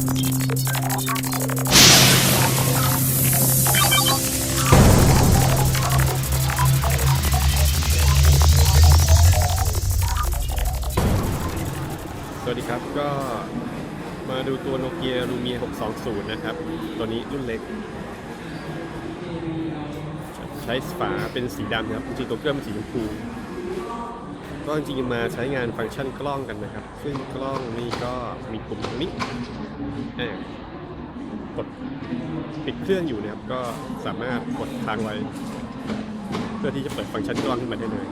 สวัสดีครับก็มาดูตัวโนเกียลูเมีย620 นะครับ ตัวนี้รุ่นเล็ก ใช้ฝาเป็นสีดำนะครับจริงๆตัวเครื่องเป็นสีชมพูก็จริงๆมาใช้งานฟังก์ชันกล้องกันนะครับ ซึ่งกล้องนี่ก็มีปุ่มตรงนี้อ่ากดปิดเครื่องอยู่นะครับก็สามารถกดค้างไว้ เพื่อที่จะเปิดฟังก์ชันกล้องขึ้นมาได้เลย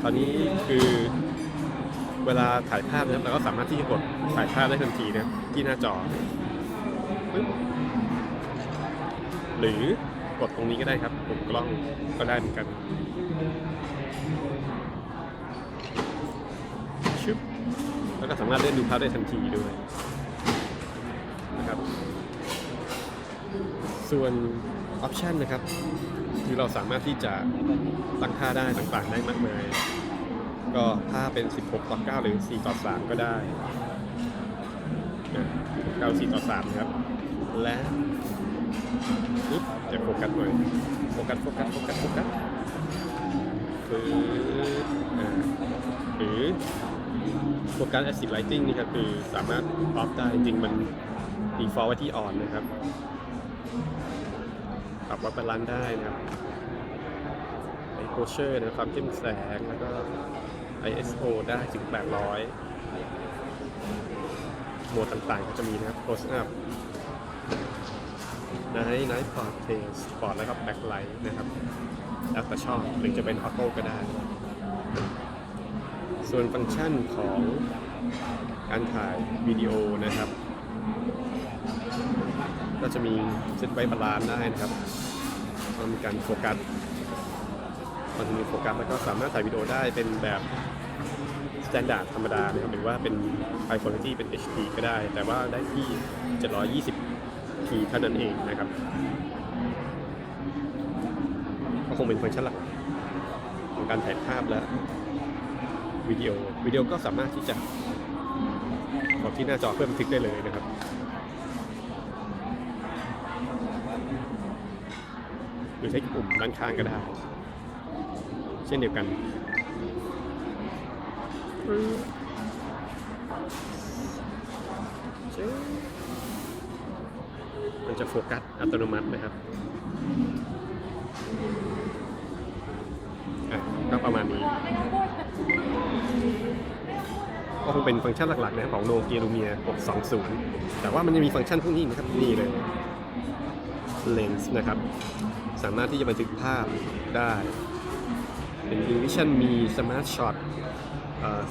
คราวนี้คือเวลาถ่ายภาพนะครับเราก็สามารถที่จะกดถ่ายภาพได้ทันทีนะครับที่หน้าจอ หรือกดตรงนี้ก็ได้ครับปุ่มกล้องก็ได้เหมือนกันชึบ แล้วก็สามารถเล่นดูภาพได้ทันทีด้วยนะครับ ส่วนออปชันนะครับ คือเราสามารถที่จะตั้งค่าได้ต่างๆได้มากมาย ก็ถ้าเป็น 16 ต่อ 9 หรือ 4 ต่อ 3 ก็ได้9 4 ต่อ3นะครับ และปึ๊บจะโฟกัสหน่อยโฟกัสโฟกัสโฟกัสโฟกัสปึ๊บอ่าหรือ โฟกัส acid lighting นี่ครับคือสามารถออฟได้จริงมัน default ไว้ที่ on นนะครับปรับวัดบาลานซ์ได้นะครับไอโคเชอร์นะความเข้มแสงแล้วก็ ISO ได้ถึง 800 โหมดต่างๆ ก็จะมีนะครับ close up night night portrait Spot แล้วก็ backlight นะครับ แล้วแต่ชอบหรือจะเป็นออโต้ก็ได้ ส่วนฟังก์ชันของการถ่ายวิดีโอนะครับ ก็จะมีเซตไว้บาลานซ์ได้นะครับก็มีการโฟกัสคอนติเนีโฟกัสแล้วก็สามารถถ่ายวิดีโอได้เป็นแบบสแตนดาร์ดธรรมดานะครับหรือว่าเป็น High Quality เป็น HD ก็ได้ แต่ว่าได้ที่ 720p เท่านั้นเองนะครับ ก็คงเป็นฟังก์ชันหลักของการถ่ายภาพและ วิดีโอวิดีโอก็สามารถที่จะกดที่หน้าจอเพื่อบันทึกได้เลยนะครับหรือใช้ปุ่มด้านข้างก็ได้ เช่นเดียวกันมันจะโฟกัสอัตโนมัตินะครับก็ประมาณนี้ ก็คงเป็นฟังก์ชันหลักๆนะครับของโนเกียลูเมีย 620 แต่ว่ามันยังมีฟังก์ชันพวกนี้นะครับนี่เลยเลนส์นะครับ สามารถที่จะบันทึกภาพได้ เป็น Vision มี Smart Shot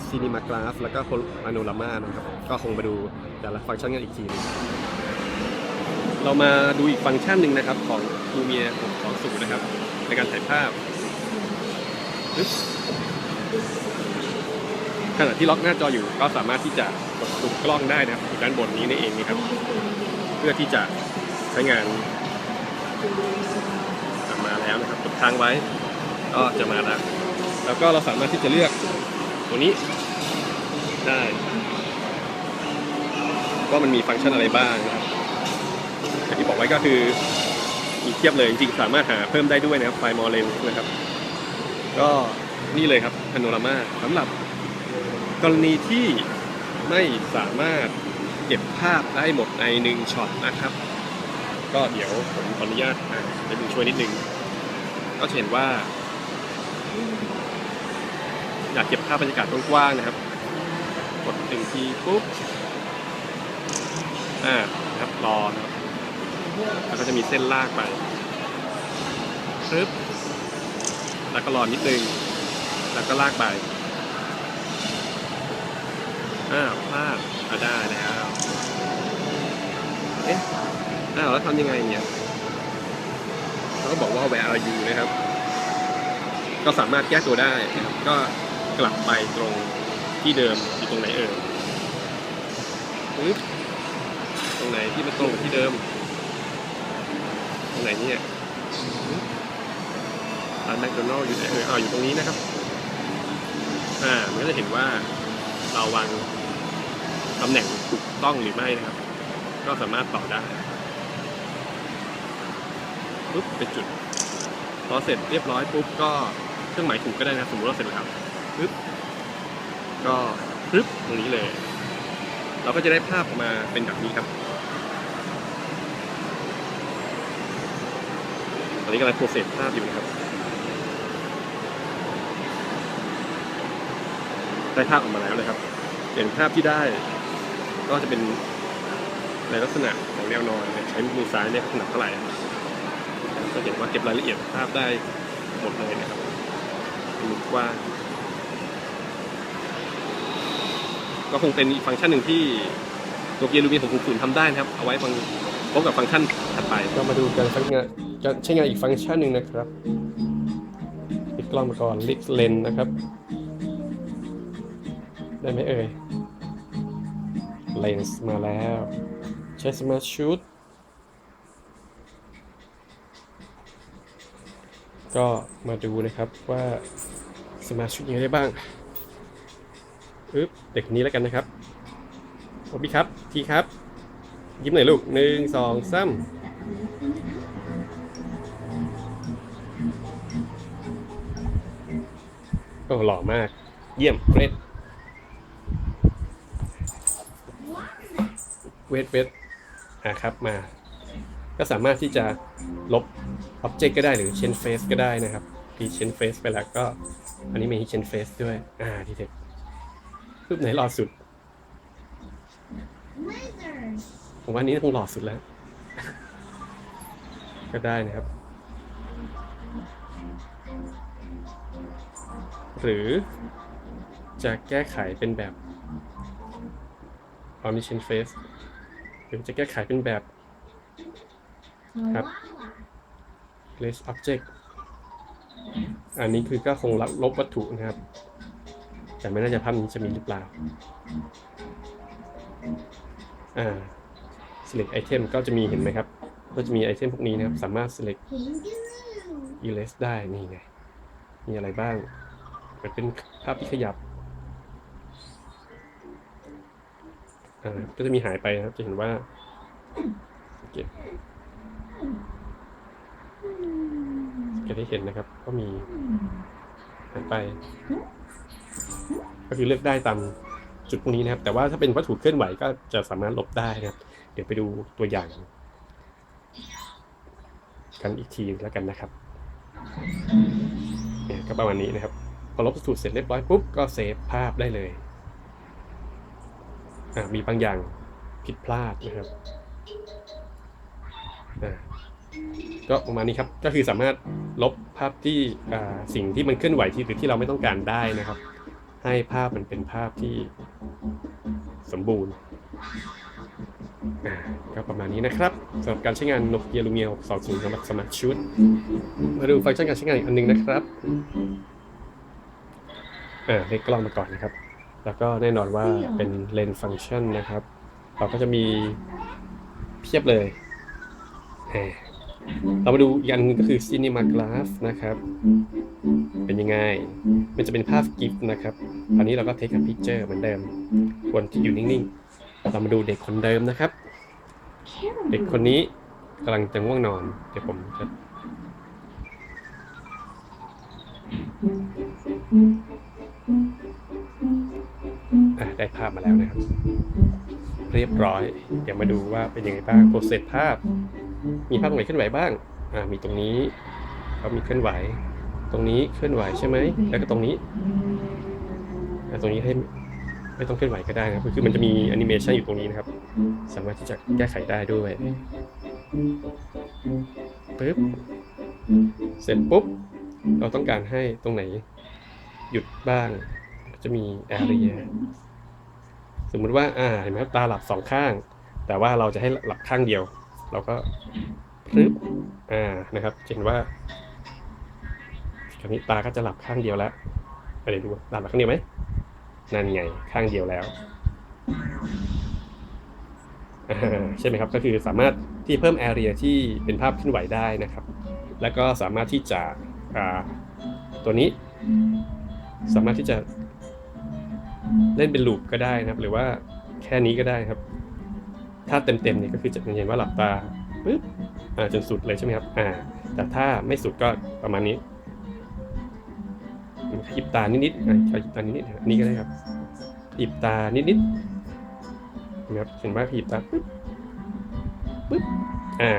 ซีนิมากราฟแล้วก็พาโนรามานะครับ ก็คงมาดูแต่ละฟังก์ชันกันอีกทีหนึงเรามาดูอีกฟังก์ชันหนึ่งนะครับของ Lumia 620 นะครับ ในการถ่ายภาพ ขณะที่ล็อกหน้าจออยู่ก็สามารถที่จะกดปุ่มกล้องได้นะครับอยู่ด้านบนนี้นี่เองนะครับ เพื่อที่จะใช้งานมาแล้วนะครับกดค้างไว้ ก็จะมาแล้วแล้วก็เราสามารถที่จะเลือกตัวนี้ได้ว่ามันมีฟังก์ชันอะไรบ้างนะครับอย่างที่บอกไว้ก็คือมีเทียบเลยจริงๆสามารถหาเพิ่มได้ด้วยนะครับไฟมอลเลนนะครับ ก็นี่เลยครับพาโนรามาสำหรับ กรณีที่ไม่สามารถเก็บภาพได้หมดในหนึ่งช็อตนะครับ ก็เดี๋ยวผมขออนุญาตอ่านเป็นช่วยนิดนึง ก็จะเห็นว่า อยากเก็บภาพบรรยากาศกว้างๆนะครับ กดหนึ่งทีปุ๊บ อ่าครับรอนะครับแล้วก็จะมีเส้นลากไปปึ๊บแล้วก็รอนิดนึง แล้วก็ลากไป อ้าวพลาดอะได้แล้วเอ๊ะอ้าวแล้วทำยังไงเนี่ยเขาก็บอกว่า where are you นะครับ ก็สามารถแก้ตัวได้นะครับก็กลับไปตรงที่เดิมอยู่ตรงไหนเอ่ยปึ๊บตรงไหนที่มันตรงกับที่เดิม ตรงไหนเนี่ยร้านแมคโดนัลล์อยู่ไหนเอ่ยอ๋ออยู่ตรงนี้นะครับ อ่า มันก็จะเห็นว่าเราวาง ตำแหน่งถูกต้องหรือไม่นะครับ ก็สามารถต่อได้ปุ๊บเป็นจุด พอเสร็จเรียบร้อยปุ๊บก็เครื่องหมายถูกก็ได้นะสมมติว่าเสร็จแล้วครับปุ๊บก็ปึ๊บตรงนี้เลย เราก็จะได้ภาพออกมาเป็นแบบนี้ครับตอนนี้กำลังโปรเซสภาพอยู่นะครับได้ภาพออกมาแล้วนะครับเห็นภาพที่ได้ ก็จะเป็นในลักษณะของแนวนอนเนี่ยใช้มือซ้ายเนี่ยขนาดเท่าไหร่ก็เห็นว่าเก็บรายละเอียดภาพได้หมดเลยนะครับมุมกว้างก็คงเป็นอีกฟังก์ชันหนึ่งที่ตัวเกียร์ลูมินของคุณทำได้นะครับ เอาไว้ฟังพบกับฟังก์ชันถัดไปก็มาดูการใช้งานการใช้งานอีกฟังก์ชันหนึ่งนะครับปิดกล้องมาก่อนลิกเลนนะครับ ได้ไหมเอ่ย เลนส์มาแล้วใช้สมาร์ทชูตก็มาดูนะครับว่าสมาร์ทชูตยังไงได้บ้างอึ๊บเด็กนี้แล้วกันนะครับโอบิครับ ทีครับ ยิ้มหน่อยลูกหนึ่งสองสามโอ้หล่อมาก เยี่ยมเกรด เวทเวทอะครับมา ก็สามารถที่จะลบ Object ก็ได้หรือ Chain Face ก็ได้นะครับพีเชนเฟสไปแล้วก็ อันนี้มี Chain Face ด้วย อ่าทีเด็ดรูปไหนหล่อสุด ผมว่านนี้คงหล่อสุดแล้ว ก็ได้นะครับ หรือจะแก้ไขเป็นแบบ Omniscient Face หรือจะแก้ไขเป็นแบบครับ Place Object อันนี้คือก็คงลบลบวัตถุนะครับ แต่ไม่น่าจะภาพนี้จะมีหรือเปล่า อ่า select item ก็จะมีเห็นไหมครับ ก็จะมีไอเทมพวกนี้นะครับ สามารถ select erase ได้ นี่ไง มีอะไรบ้างมันเป็นภาพที่ขยับ อ่าก็จะมีหายไปนะครับ จะเห็นว่าเก็บจะได้เห็นนะครับ ก็มีหายไป ก็คือเลือกได้ตามจุดพวกนี้นะครับ แต่ว่าถ้าเป็นวัตถุเคลื่อนไหวก็จะสามารถหลบได้นะครับ เดี๋ยวไปดูตัวอย่าง กันอีกทีแล้วกันนะครับเนี่ยก็ประมาณนี้นะครับพอลบวัตถุเสร็จเรียบร้อยปุ๊บก็เซฟภาพได้เลย มีบางอย่างผิดพลาดนะครับก็ประมาณนี้ครับ ก็คือสามารถลบภาพที่สิ่งที่มันเคลื่อนไหวที่หรือที่เราไม่ต้องการได้นะครับ ให้ภาพมันเป็นภาพที่สมบูรณ์ก็ประมาณนี้นะครับสำหรับการใช้งาน Nokia Lumia 620สำหรับ Smart Shoot มาดูฟังก์ชันการใช้งานอีกอันหนึงนะครับอ่าเลขกล้องมาก่อนนะครับ แล้วก็แน่นอนว่าเป็นเลนส์ฟังก์ชันนะครับ เราก็จะมีเพียบเลยเอ่อเรามาดูอีกอันหนึงก็คือ Cinema Graph นะครับ เป็นยังไง มันจะเป็นภาพกิฟต์นะครับคราวนี้เราก็ take a picture เหมือนเดิมควรที่อยู่นิ่งๆ เรามาดูเด็กคนเดิมนะครับ เด็กคนนี้กำลังจะง่วงนอน เดี๋ยวผมจะ ได้ภาพมาแล้วนะครับ เรียบร้อยเดี๋ยวมาดูว่าเป็นยังไงบ้างโปรเซสภาพ มีภาพตรงไหนเคลื่อนไหวบ้างอ่ามีตรงนี้เขามีเคลื่อนไหว ตรงนี้เคลื่อนไหวใช่ไหมแล้วก็ตรงนี้ตรงนี้ให้ไม่ต้องเคลื่อนไหวก็ได้นะครับคือมันจะมีแอนิเมชันอยู่ตรงนี้นะครับ สามารถที่จะแก้ไขได้ด้วยปึ๊บเสร็จปุ๊บ เราต้องการให้ตรงไหนหยุดบ้าง จะมี area สมมุติว่าอ่าเห็นไหมครับตาหลับสองข้าง แต่ว่าเราจะให้หลับข้างเดียว เราก็ปึ๊บอ่านะครับเห็นว่าคราวนี้ตาก็จะหลับข้างเดียวแล้วไปเดี๋ยวดูหลับข้างเดียวไหมนั่นไงข้างเดียวแล้วใช่ไหมครับก็คือสามารถที่เพิ่มแอเรียที่เป็นภาพเคลื่อนไหวได้นะครับ แล้วก็สามารถที่จะอ่าตัวนี้ สามารถที่จะ เล่นเป็นลูปก็ได้นะครับ หรือว่าแค่นี้ก็ได้ครับ ถ้าเต็มๆเนี่ยก็คือจะเห็นว่าหลับตาปึ๊บอ่าจนสุดเลยใช่ไหมครับ อ่า แต่ถ้าไม่สุดก็ประมาณนี้ขยิบตานิดๆอะขยิบตานิดๆอันนี้ก็ได้ครับขยิบตานิดๆนะครับเห็นว่าขยิบตาปึ๊บปึ๊บอ่า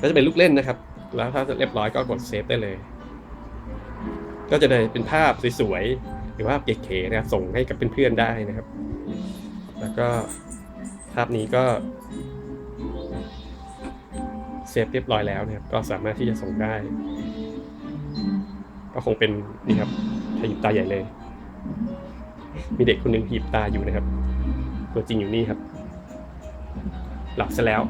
ก็จะเป็นลูกเล่นนะครับ แล้วถ้าเรียบร้อยก็กดเซฟได้เลย ก็จะได้เป็นภาพสวยๆ รือว่าเก๋ๆนะครับส่งให้กับเพื่อนๆได้นะครับ แล้วก็ภาพนี้ก็เซฟเรียบร้อยแล้วนะครับ ก็สามารถที่จะส่งได้ ก็คงเป็นนี่ครับขยิบตาใหญ่เลย มีเด็กคนหนึ่งหยิบตาอยู่นะครับ ตัวจริงอยู่นี่ครับ หลับซะแล้ว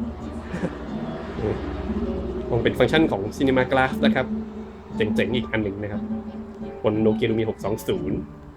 คงเป็นฟังก์ชันของ Cinema Glass นะครับ เจ๋งๆอีกอันหนึ่งนะครับ บนโนเกียลูมี620